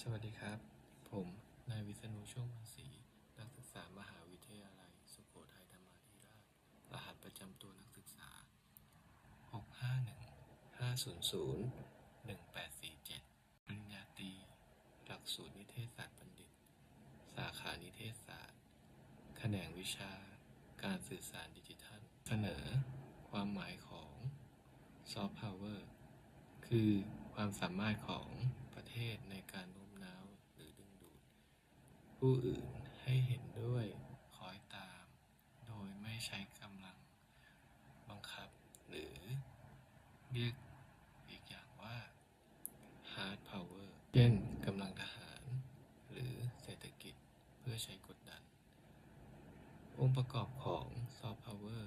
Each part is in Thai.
สวัสดีครับ ผมนายวิษณุช่วงวันศรีนักศึกษามหาวิทยาลัย สุโขทัยธรรมาธิราช รหัสประจำตัวนักศึกษา 651 500 1847 ปริญญาตรี หลักสูตรนิเทศศาสตร์บัณฑิต สาขานิเทศศาสตร์ แขนงวิชา การสื่อสารดิจิทัล เสนอ ความหมายของซอฟต์พาวเวอร์ คือความสามารถของประเทศในการโน้มน้าวหรือดึงดูด ผู้อื่นให้เห็นด้วยคอยตาม โดยไม่ใช้กำลังบังคับ หรือเรียกอีกอย่างว่า hard power เช่นกำลังทหาร หรือเศรษฐกิจเพื่อใช้กดดัน องค์ประกอบของ soft power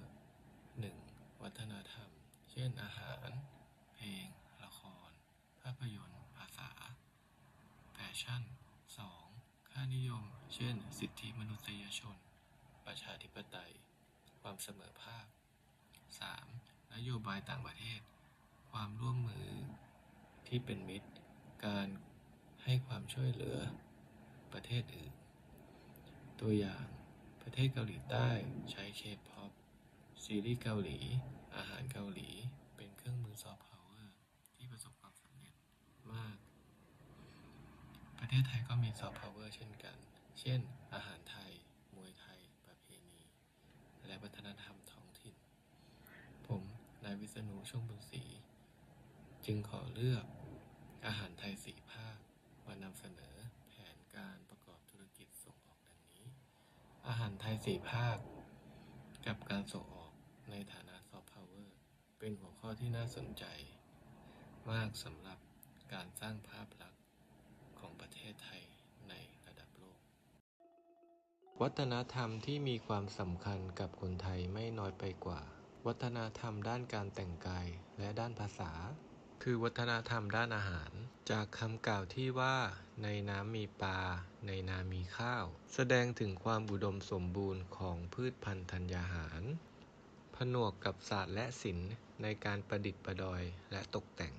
1. วัฒนธรรม เช่นอาหาร เพลง ละคร ภาพยนตร์ ภาษา แฟชั่น ค่านิยม เช่น สิทธิมนุษยชน ประชาธิปไตย ความเสมอภาค 3. นโยบายต่างประเทศ ความร่วมมือที่เป็นมิตร การให้ความช่วยเหลือประเทศอื่น ตัวอย่าง ประเทศเกาหลีใต้ใช้เคป๊อปซีรีส์เกาหลี อาหารเกาหลี เป็นเครื่องมือซอฟต์พาวเวอร์ที่ประสบความสำเร็จมาก ประเทศไทยก็มีซอฟต์พาวเวอร์เช่นกัน เช่น อาหารไทย มวยไทย ประเพณี และวัฒนธรรมท้องถิ่น ผมนายวิษณุช่วงบุญศรีจึงขอเลือกอาหารไทยสี่ภาคมานำเสนอแผนการประกอบธุรกิจส่งออกดังนี้ อาหารไทยสี่ภาค กับการส่งออกในฐานะซอฟต์พาวเวอร์เป็นหัวข้อที่น่าสนใจ มากสำหรับการสร้างภาพลักษณ์ ประเทศไทยในระดับโลก วัฒนธรรมที่มีความสำคัญกับคนไทยไม่น้อยไปกว่า วัฒนธรรมด้านการแต่งกายและด้านภาษา คือวัฒนธรรมด้านอาหาร จากคำกล่าวที่ว่า ในน้ำมีปลา ในนามีข้าว แสดงถึงความอุดมสมบูรณ์ของพืชพันธุ์ธัญญาหาร ผนวกกับศาสตร์และศิลป์ในการประดิษฐ์ประดอยและตกแต่ง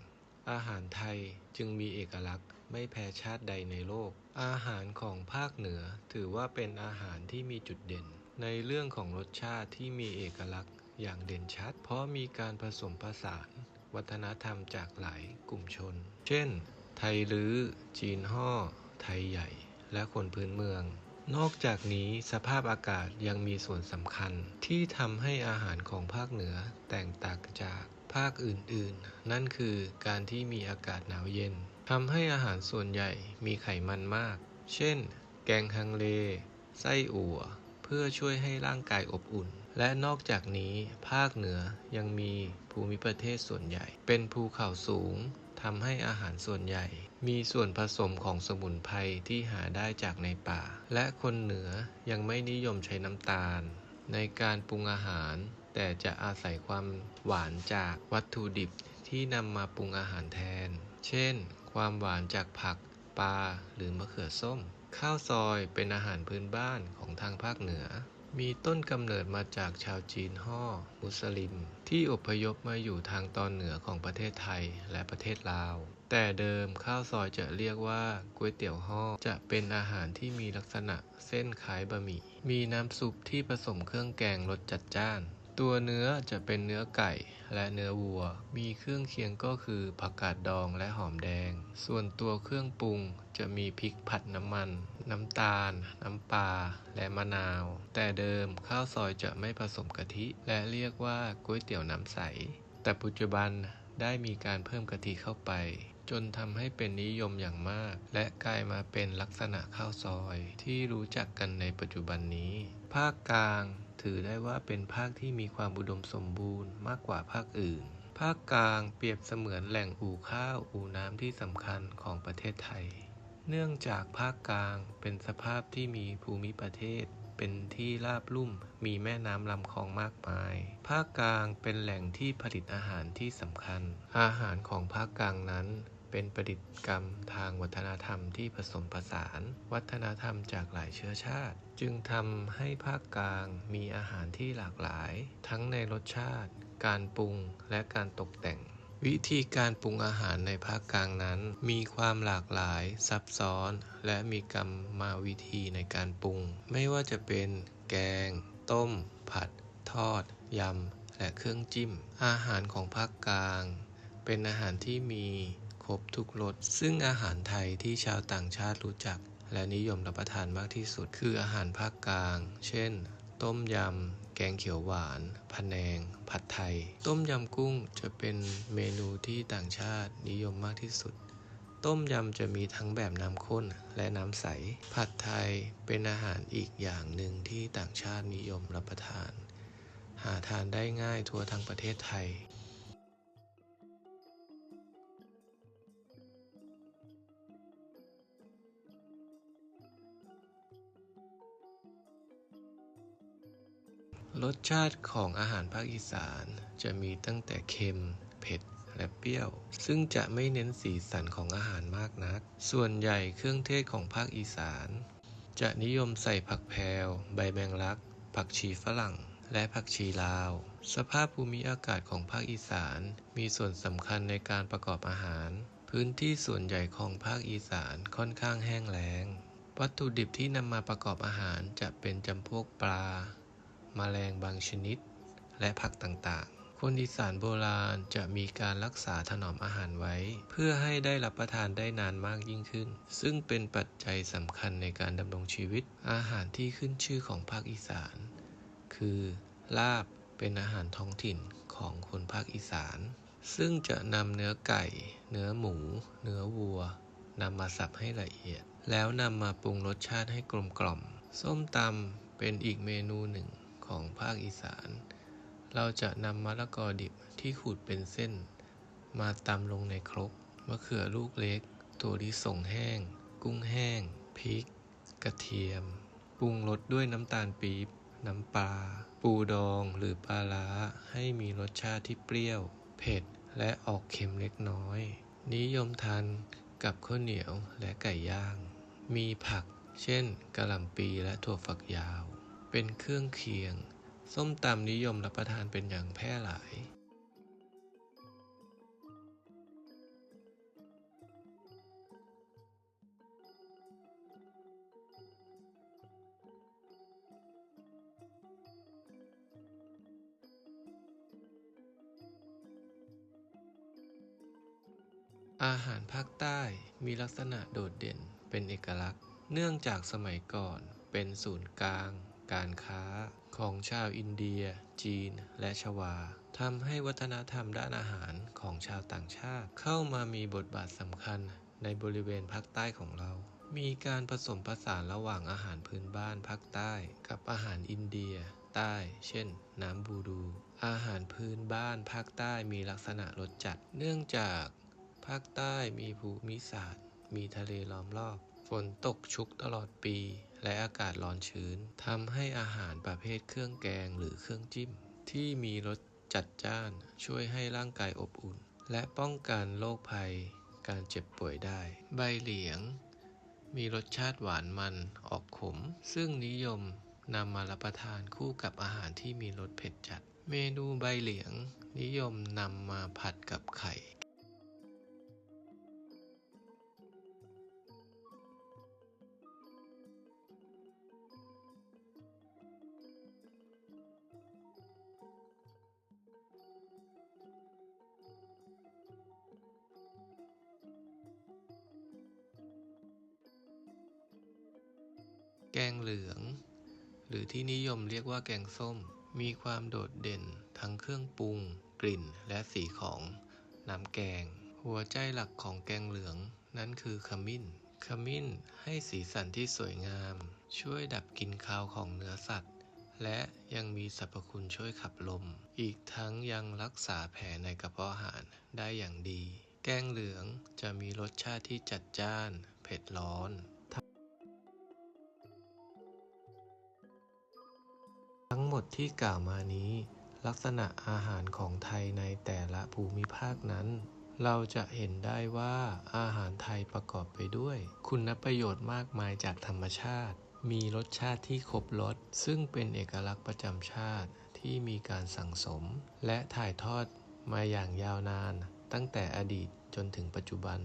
อาหารไทยจึงมีเอกลักษณ์ ไม่แพ้ชาติใดในโลก อาหารของภาคเหนือถือว่าเป็นอาหารที่มีจุดเด่น ในเรื่องของรสชาติที่มีเอกลักษณ์อย่างเด่นชัด เพราะมีการผสมผสาน วัฒนธรรมจากหลายกลุ่มชน เช่น ไทยลื้อ จีนห่อ ไทยใหญ่ และคนพื้นเมือง นอกจากนี้สภาพอากาศยังมีส่วนสำคัญ ที่ทำให้อาหารของภาคเหนือแตกต่างจากภาคอื่นๆ นั่นคือการที่มีอากาศหนาวเย็น ทำให้อาหารส่วนใหญ่มีไขมันมาก เช่น แกงฮังเล ไส้อั่ว เพื่อช่วยให้ร่างกายอบอุ่น และนอกจากนี้ภาคเหนือยังมีภูมิประเทศส่วนใหญ่ เป็นภูเขาสูงทำให้อาหารส่วนใหญ่ มีส่วนผสมของสมุนไพรที่หาได้จากในป่า และคนเหนือยังไม่นิยมใช้น้ำตาล ในการปรุงอาหาร แต่จะอาศัยความหวานจากวัตถุดิบที่นำมาปรุงอาหารแทน เช่น ความหวานจากผัก ปลา หรือมะเขือส้ม ข้าวซอยเป็นอาหารพื้นบ้านของทางภาคเหนือ มีต้นกำเนิดมาจากชาวจีนฮ่อ มุสลิม ที่อพยพมาอยู่ทางตอนเหนือของประเทศไทยและประเทศลาว แต่เดิมข้าวซอยจะเรียกว่าก๋วยเตี๋ยวฮ่อจะเป็นอาหารที่มีลักษณะเส้นคล้ายบะหมี่ มีน้ำซุปที่ผสมเครื่องแกงรสจัดจ้าน ตัวเนื้อจะเป็นเนื้อไก่และเนื้อวัว มีเครื่องเคียงก็คือผักกาดดองและหอมแดง ส่วนตัวเครื่องปรุงจะมีพริกผัดน้ำมัน น้ำตาล น้ำปลา และมะนาว แต่เดิมข้าวซอยจะไม่ผสมกะทิ และเรียกว่าก๋วยเตี๋ยวน้ำใส แต่ปัจจุบันได้มีการเพิ่มกะทิเข้าไป จนทำให้เป็นนิยมอย่างมาก และกลายมาเป็นลักษณะข้าวซอยที่รู้จักกันในปัจจุบันนี้ ภาคกลาง ถือได้ว่าเป็นภาคที่มีความอุดมสมบูรณ์มากกว่าภาคอื่น ภาคกลางเปรียบเสมือนแหล่งอู่ข้าวอู่น้ำที่สำคัญของประเทศไทย เนื่องจากภาคกลางเป็นสภาพที่มีภูมิประเทศเป็นที่ราบลุ่มมีแม่น้ำลำคลองมากมาย ภาคกลางเป็นแหล่งที่ผลิตอาหารที่สำคัญ อาหารของภาคกลางนั้น เป็นประดิษฐ์กรรมทางวัฒนธรรมที่ผสมผสาน วัฒนธรรมจากหลายเชื้อชาติ จึงทำให้ภาคกลางมีอาหารที่หลากหลาย ทั้งในรสชาติ การปรุงและการตกแต่ง วิธีการปรุงอาหารในภาคกลางนั้น มีความหลากหลายซับซ้อน และมีกรรมมาวิธีในการปรุง ไม่ว่าจะเป็นแกง ต้ม ผัด ทอด ยำ และเครื่องจิ้ม อาหารของภาคกลาง เป็นอาหารที่มี ครบทุกรสซึ่งอาหารไทยที่ชาวต่างชาติรู้จัก และนิยมรับประทานมากที่สุด คืออาหารภาคกลาง เช่น ต้มยำ แกงเขียวหวานพะแนง ผัดไทย ต้มยำกุ้งจะเป็นเมนูที่ต่างชาตินิยมมากที่สุดต้มยำจะมีทั้งแบบน้ำข้นและน้ำใส ผัดไทยเป็นอาหารอีกอย่างหนึ่งที่ต่างชาตินิยมรับประทาน หาทานได้ง่ายทั่วทั้งประเทศไทย รสชาติของอาหารภาคอีสานจะมีตั้งแต่เค็ม เผ็ด และเปรี้ยว ซึ่งจะไม่เน้นสีสันของอาหารมากนัก ส่วนใหญ่เครื่องเทศของภาคอีสาน จะนิยมใส่ผักแพรวใบแมงลัก ผักชีฝรั่ง และผักชีลาว สภาพภูมิอากาศของภาคอีสานมีส่วนสำคัญในการประกอบอาหาร พื้นที่ส่วนใหญ่ของภาคอีสานค่อนข้างแห้งแล้ง วัตถุดิบที่นำมาประกอบอาหารจะเป็นจำพวกปลา แมลงบางชนิด และผักต่างๆ คนอีสานโบราณจะมีการรักษาถนอมอาหารไว้ เพื่อให้ได้รับประทานได้นานมากยิ่งขึ้น ซึ่งเป็นปัจจัยสำคัญในการดำรงชีวิต อาหารที่ขึ้นชื่อของภาคอีสาน คือลาบเป็นอาหารท้องถิ่นของคนภาคอีสาน ซึ่งจะนำเนื้อไก่ เนื้อหมู เนื้อวัวนำมาสับให้ละเอียด แล้วนำมาปรุงรสชาติให้กลมกล่อม ส้มตำเป็นอีกเมนูหนึ่ง ของภาคอีสาน เราจะนำมะละกอดิบที่ขูดเป็นเส้น มาตำลงในครกมะเขือลูกเล็กถั่วลิสงแห้ง กุ้งแห้ง พริก กระเทียม ปรุงรสด้วยน้ำตาลปี๊บ น้ำปลา ปูดองหรือปลาร้าให้มีรสชาติที่เปรี้ยว เผ็ด และออกเค็มเล็กน้อย นิยมทานกับข้าวเหนียวและไก่ย่าง มีผักเช่นกะหล่ำปีและถั่วฝักยาว เป็นเครื่องเคียง ส้มตำนิยมรับประทานเป็นอย่างแพร่หลาย อาหารภาคใต้มีลักษณะโดดเด่นเป็นเอกลักษณ์ เนื่องจากสมัยก่อนเป็นศูนย์กลาง การค้าของชาวอินเดีย จีน และชวาทำให้วัฒนธรรมด้านอาหารของชาวต่างชาติ เข้ามามีบทบาทสำคัญในบริเวณภาคใต้ของเรา มีการผสมผสานระหว่างอาหารพื้นบ้านภาคใต้ กับอาหารอินเดีย ใต้ เช่น น้ำบูดู อาหารพื้นบ้านภาคใต้มีลักษณะรสจัด เนื่องจากภาคใต้มีภูมิศาสตร์ มีทะเลล้อมรอบ ฝนตกชุกตลอดปี และอากาศร้อนชื้นทำให้อาหารประเภทเครื่องแกงหรือเครื่องจิ้ม ที่มีรสจัดจ้านช่วยให้ร่างกายอบอุ่น และป้องกันโรคภัย การเจ็บป่วยได้ ใบเหลียง มีรสชาติหวานมันออกขม ซึ่งนิยมนำมารับประทานคู่กับอาหารที่มีรสเผ็ดจัด เมนูใบเหลียง นิยมนำมาผัดกับไข่ แกงเหลือง หรือที่นิยมเรียกว่าแกงส้ม มีความโดดเด่นทั้งเครื่องปรุง กลิ่น และสีของน้ำแกง หัวใจหลักของแกงเหลืองนั้นคือขมิ้น ขมิ้นให้สีสันที่สวยงาม ช่วยดับกลิ่นคาวของเนื้อสัตว์ และยังมีสรรพคุณช่วยขับลม อีกทั้งยังรักษาแผลในกระเพาะอาหารได้อย่างดี แกงเหลืองจะมีรสชาติที่จัดจ้าน เผ็ดร้อน ดที่กล่าวมานี้ ลักษณะอาหารของไทยในแต่ละภูมิภาคนั้น เราจะเห็นได้ว่าอาหารไทยประกอบไปด้วย คุณประโยชน์มากมายจากธรรมชาติ มีรสชาติที่ครบรสซึ่งเป็นเอกลักษณ์ประจำชาติที่มีการสั่งสม และถ่ายทอดมาอย่างยาวนาน ตั้งแต่อดีตจนถึงปัจจุบัน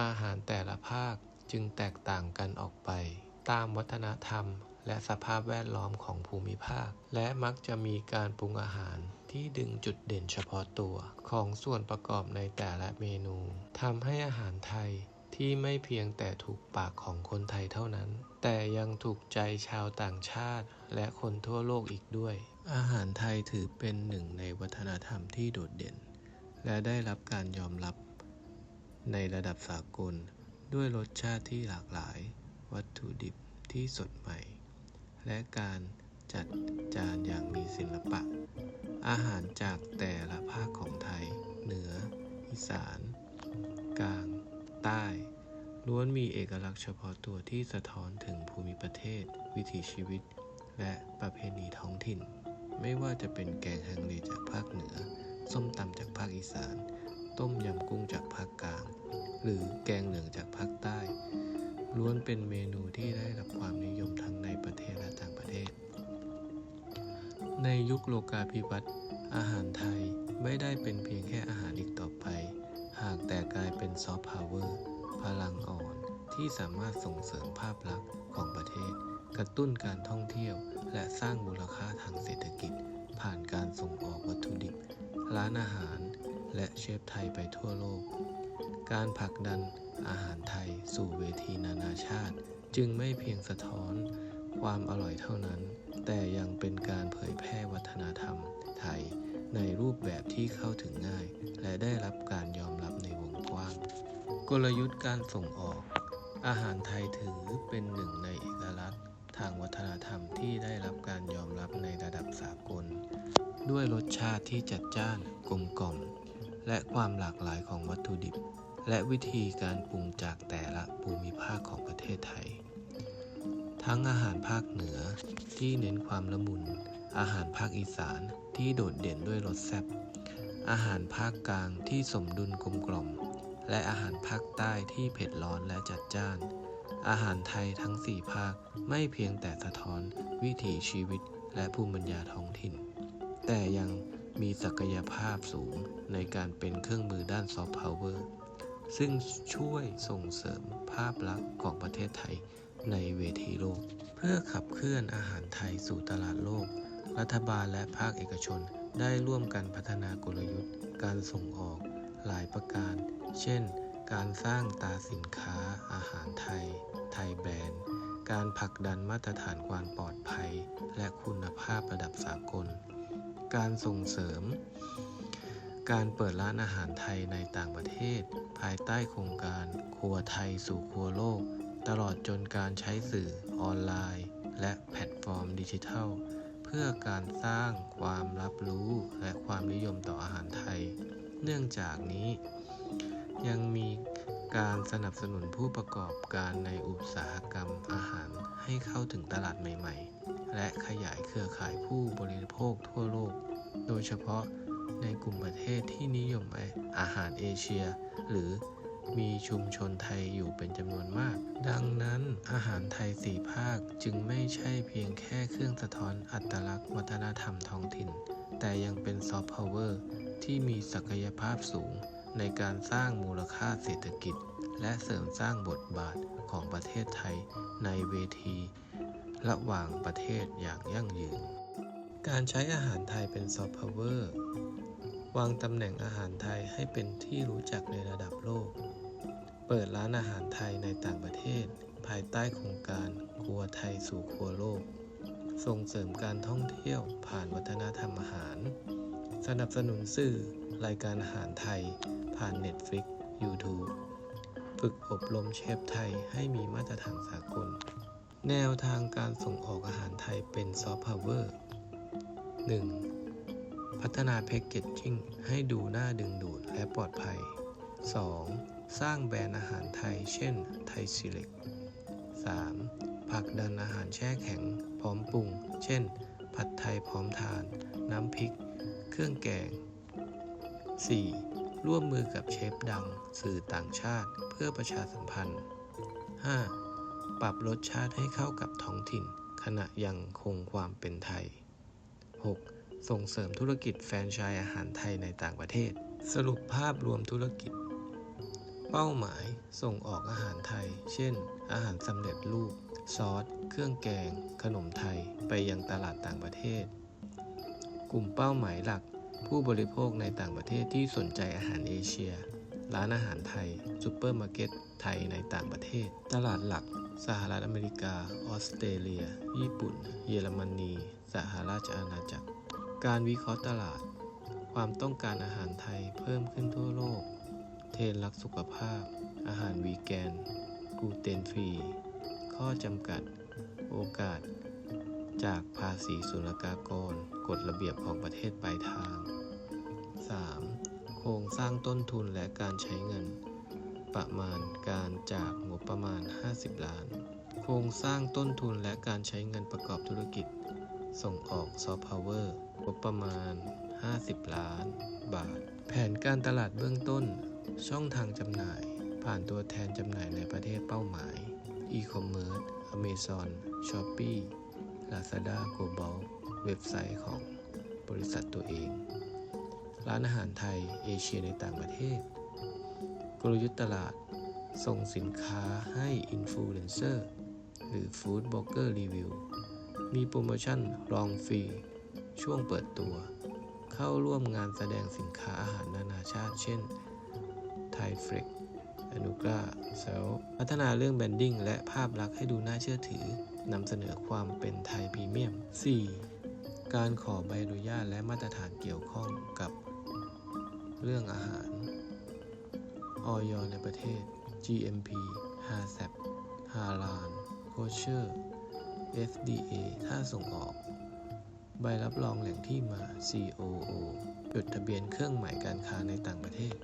อาหารแต่ละภาคจึงแตกต่างกันออกไป ตามวัฒนธรรม และสภาพแวดล้อมของภูมิภาค และมักจะมีการปรุงอาหารที่ดึงจุดเด่นเฉพาะตัวของส่วนประกอบในแต่ละเมนูทำให้อาหารไทยที่ไม่เพียงแต่ถูกปากของคนไทยเท่านั้น แต่ยังถูกใจชาวต่างชาติ และคนทั่วโลกอีกด้วย อาหารไทยถือเป็นหนึ่งในวัฒนธรรมที่โดดเด่น และได้รับการยอมรับในระดับสากล ด้วยรสชาติที่หลากหลาย วัตถุดิบที่สดใหม่ และการจัดจานอย่างมีศิลปะ อาหารจากแต่ละภาคของไทย เหนือ อีสาน กลาง ใต้ ล้วนมีเอกลักษณ์เฉพาะตัวที่สะท้อนถึงภูมิประเทศ วิถีชีวิต และประเพณีท้องถิ่น ไม่ว่าจะเป็นแกงฮังเลจากภาคเหนือ ส้มตำจากภาคอีสาน ต้มยำกุ้งจากภาคกลาง หรือแกงเหลืองจากภาคใต้ ล้วนเป็นเมนูที่ได้รับความนิยมทั้งในประเทศและต่างประเทศ ในยุคโลกาภิวัตน์อาหารไทยไม่ได้เป็นเพียงแค่อาหารอีกต่อไป หากแต่กลายเป็นซอฟต์พาวเวอร์พลังอ่อนที่สามารถส่งเสริมภาพลักษณ์ของประเทศ กระตุ้นการท่องเที่ยว และสร้างมูลค่าทางเศรษฐกิจ ผ่านการส่งออกวัตถุดิบ ร้านอาหาร และเชฟไทยไปทั่วโลก การผลักดัน อาหารไทยสู่เวทีนานาชาติ จึงไม่เพียงสะท้อน ความอร่อยเท่านั้น แต่ยังเป็นการเผยแพร่วัฒนธรรมไทยในรูปแบบที่เข้าถึงง่าย และได้รับการยอมรับในวงกว้าง กลยุทธ์การส่งออก อาหารไทยถือเป็นหนึ่งในเอกลักษณ์ ทางวัฒนธรรมที่ได้รับการยอมรับในระดับสากล ด้วยรสชาติที่จัดจ้านกลมกล่อมและความหลากหลายของวัตถุดิบ และวิธีการปรุงจากแต่ละภูมิภาคของประเทศไทย ทั้งอาหารภาคเหนือที่เน้นความละมุน อาหารภาคอีสานที่โดดเด่นด้วยรสแซ่บ อาหารภาคกลางที่สมดุลกลมกล่อม และอาหารภาคใต้ที่เผ็ดร้อนและจัดจ้าน อาหารไทยทั้งสี่ภาคไม่เพียงแต่สะท้อนวิถีชีวิตและภูมิปัญญาท้องถิ่น แต่ยังมีศักยภาพสูงในการเป็นเครื่องมือด้านซอฟต์พาวเวอร์ ซึ่งช่วยส่งเสริมภาพลักษณ์ของประเทศไทยในเวทีโลก เพื่อขับเคลื่อนอาหารไทยสู่ตลาดโลก รัฐบาลและภาคเอกชนได้ร่วมกันพัฒนากลยุทธ์ การส่งออกหลายประการ เช่น การสร้างตาสินค้าอาหารไทย ไทยแบรนด์ การผลักดันมาตรฐานความปลอดภัย และคุณภาพระดับสากล การส่งเสริม การเปิดร้านอาหารไทยในต่างประเทศ ภายใต้โครงการครัวไทยสู่ครัวโลก ตลอดจนการใช้สื่อออนไลน์ และแพลตฟอร์มดิจิทัล เพื่อการสร้างความรับรู้และความนิยมต่ออาหารไทย เนื่องจากนี้ ยังมีการสนับสนุนผู้ประกอบการในอุตสาหกรรมอาหารให้เข้าถึงตลาดใหม่ ๆ และขยายเครือข่ายผู้บริโภคทั่วโลก โดยเฉพาะ ในกลุ่มประเทศที่นิยมอาหารเอเชีย หรือมีชุมชนไทยอยู่เป็นจำนวนมาก ดังนั้นอาหารไทยสี่ภาคจึงไม่ใช่เพียงแค่เครื่องสะท้อนอัตลักษณ์วัฒนธรรมท้องถิ่น แต่ยังเป็นซอฟต์พาวเวอร์ที่มีศักยภาพสูง ในการสร้างมูลค่าเศรษฐกิจ และเสริมสร้างบทบาทของประเทศไทยในเวที ระหว่างประเทศอย่างยั่งยืน การใช้อาหารไทยเป็นซอฟต์พาวเวอร์ วางตำแหน่งอาหารไทยให้เป็นที่รู้จักในระดับโลก เปิดร้านอาหารไทยในต่างประเทศ ภายใต้โครงการครัวไทยสู่ครัวโลก ส่งเสริมการท่องเที่ยวผ่านวัฒนธรรมอาหาร สนับสนุนสื่อรายการอาหารไทย ผ่าน Netflix YouTube ฝึกอบรมเชฟไทยให้มีมาตรฐานสากล แนวทางการส่งออกอาหารไทยเป็นซอฟต์พาวเวอร์ 1. พัฒนาแพ็กเกจจิ้งให้ดูน่าดึงดูดและปลอดภัย 2. สร้างแบรนด์อาหารไทย เช่น ไทยซิเล็ก 3. ผลักดันอาหารแช่แข็ง พร้อมปรุง เช่น ผัดไทยพร้อมทาน น้ำพริก เครื่องแกง 4. ร่วมมือกับเชฟดัง สื่อต่างชาติ เพื่อประชาสัมพันธ์ 5. ปรับรสชาติให้เข้ากับท้องถิ่น ขณะยังคงความเป็นไทย 6. ส่งเสริมธุรกิจแฟรนไชส์อาหารไทยในต่างประเทศ สรุปภาพรวมธุรกิจ เป้าหมายส่งออกอาหารไทย เช่น อาหารสำเร็จรูป ซอส เครื่องแกง ขนมไทยไปยังตลาดต่างประเทศ กลุ่มเป้าหมายหลัก ผู้บริโภคในต่างประเทศที่สนใจอาหารเอเชีย ร้านอาหารไทยซูเปอร์มาร์เก็ตไทยในต่างประเทศ ตลาดหลัก สหรัฐอเมริกา ออสเตรเลีย ญี่ปุ่น เยอรมนี สหราชอาณาจักร การวิเคราะห์ตลาด ความต้องการอาหารไทยเพิ่มขึ้นทั่วโลก เทรนด์รักสุขภาพ อาหารวีแกน กลูเตนฟรี ข้อจำกัด โอกาส จากภาษีศุลกากร กฎระเบียบของประเทศปลายทาง 3. โครงสร้างต้นทุนและการใช้เงิน ประมาณการจากงบประมาณ 50 ล้าน โครงสร้างต้นทุนและการใช้เงินประกอบธุรกิจ ส่งออกซอฟต์พาวเวอร์ งบประมาณ 50 ล้านบาท แผนการตลาดเบื้องต้น ช่องทางจำหน่าย ผ่านตัวแทนจำหน่ายในประเทศเป้าหมาย e-commerce Amazon Shopee Lazada Global เว็บไซต์ของบริษัทตัวเอง ร้านอาหารไทยเอเชียในต่างประเทศ กลยุทธ์ตลาด ส่งสินค้าให้อินฟลูเอนเซอร์หรือฟู้ดบล็อกเกอร์รีวิวมีโปรโมชั่นลองฟรี ช่วงเปิดตัว เข้าร่วมงานแสดงสินค้าอาหารนานาชาติ เช่นไทยเฟรกอนุกราเซลพัฒนาเรื่องแบรนดิ้งและภาพลักษณ์ให้ดูน่าเชื่อถือนำเสนอความเป็นไทยพรีเมียม 4. การขอใบอนุญาตและมาตรฐานเกี่ยวข้องกับเรื่องอาหารออยในประเทศ GMP HACCP h a l a l Kosher FDA ถ้าส่งออก ใบรับรองแหล่งที่มา COO จดทะเบียนเครื่องหมายการค้าในต่างประเทศ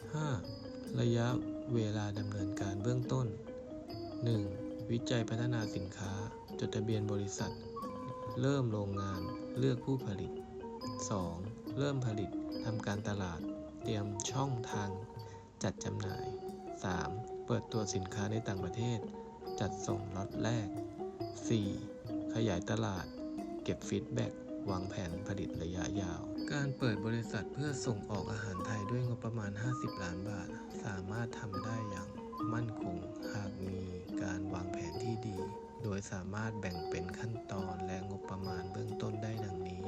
5. ระยะเวลาดำเนินการเบื้องต้น 1. วิจัยพัฒนาสินค้า จดทะเบียนบริษัท เริ่มโรงงาน เลือกผู้ผลิต 2. เริ่มผลิตทำการตลาด เตรียมช่องทาง จัดจำหน่าย 3. เปิดตัวสินค้าในต่างประเทศ จัดส่งล็อตแรก 4. ขยายตลาด เก็บฟีดแบ็ก วางแผนผลิตระยะยาว การเปิดบริษัทเพื่อส่งออกอาหารไทยด้วยงบประมาณ 50 ล้านบาท สามารถทำได้อย่างมั่นคงหากมีการวางแผนที่ดี โดยสามารถแบ่งเป็นขั้นตอนและงบประมาณเบื้องต้นได้ดังนี้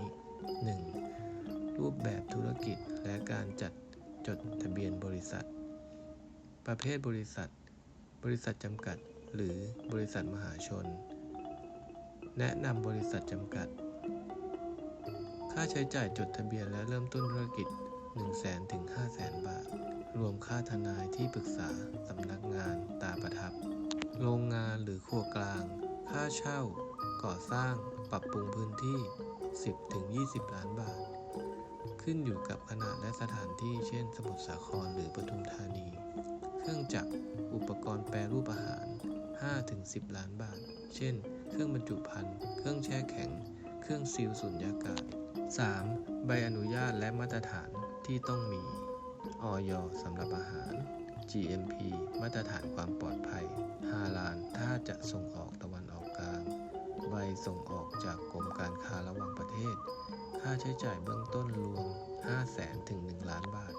1. รูปแบบธุรกิจและการจัดจดทะเบียนบริษัท ประเภทบริษัท บริษัทจำกัด หรือบริษัทมหาชน แนะนำบริษัทจำกัด ค่าใช้จ่ายจดทะเบียนและเริ่มต้นธุรกิจ 1 0 0 0 0แถึง5 0 0 0 0 0บาท รวมค่าทนายที่ปรึกษาสำนักงานตาประทับ โรงงานหรือครัวกลาง ค่าเช่า ก่อสร้าง ปรับปรุงพื้นที่ 10ถึง20 ล้านบาท ขึ้นอยู่กับขนาดและสถานที่เช่น สมุทรสาครหรือปทุมธานี เครื่องจักร อุปกรณ์แปรรูปอาหาร5-10 ล้านบาท เช่น เครื่องบรรจุภัณฑ์ เครื่องแช่แข็ง เครื่องซีลสุญญากาศ 3. ใบอนุญาตและมาตรฐานที่ต้องมีออยสำหรับอาหาร GMP มาตรฐานความปลอดภัยฮาลานถ้าจะส่งออกตะวันออกกลาง ใบส่งออกจากกรมการค้าระหว่างประเทศ ค่าใช้จ่ายเบื้องต้นรวม 5 0 0แสนถึง 1 ล้านบาท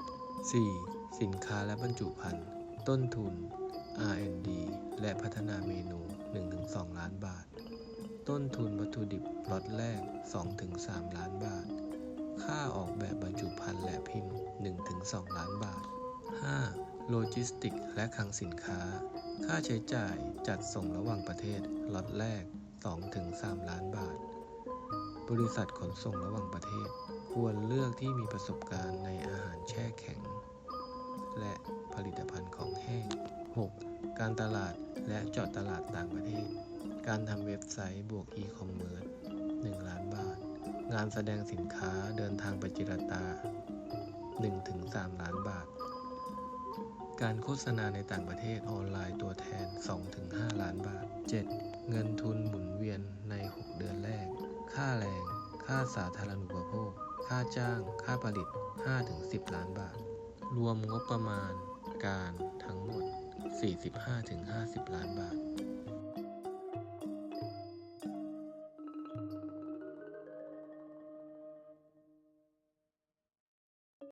4. สินค้าและบรรจุภัณฑ์ ต้นทุน R&D และพัฒนาเมนู 1-2 ล้านบาท ต้นทุนวัตถุดิบล็อตแรก 2-3 ล้านบาท ค่าออกแบบบรรจุภัณฑ์และพิมพ์ 1-2 ล้านบาท 5. โลจิสติกและคลังสินค้า ค่าใช้จ่ายจัดส่งระหว่างประเทศล็อตแรก 2-3 ล้านบาท บริษัทขนส่งระหว่างประเทศ ควรเลือกที่มีประสบการณ์ในอาหารแช่แข็ง และผลิตภัณฑ์ของแห้ง 6. การตลาดและเจาะตลาดต่างประเทศ การทำเว็บไซต์บวกอีคอมเมิร์ซ1ล้านบาท งานแสดงสินค้าเดินทางไปจิรตา 1-3 ล้านบาท การโฆษณาในต่างประเทศออนไลน์ตัวแทน 2-5 ล้านบาท 7. เงินทุนหมุนเวียนใน 6 เดือนแรก ค่าแรง ค่าสาธารณูปโภค ค่าจ้าง ค่าผลิต 5-10 ล้านบาท รวมงบประมาณการทั้งหมด 45-50 ล้านบาท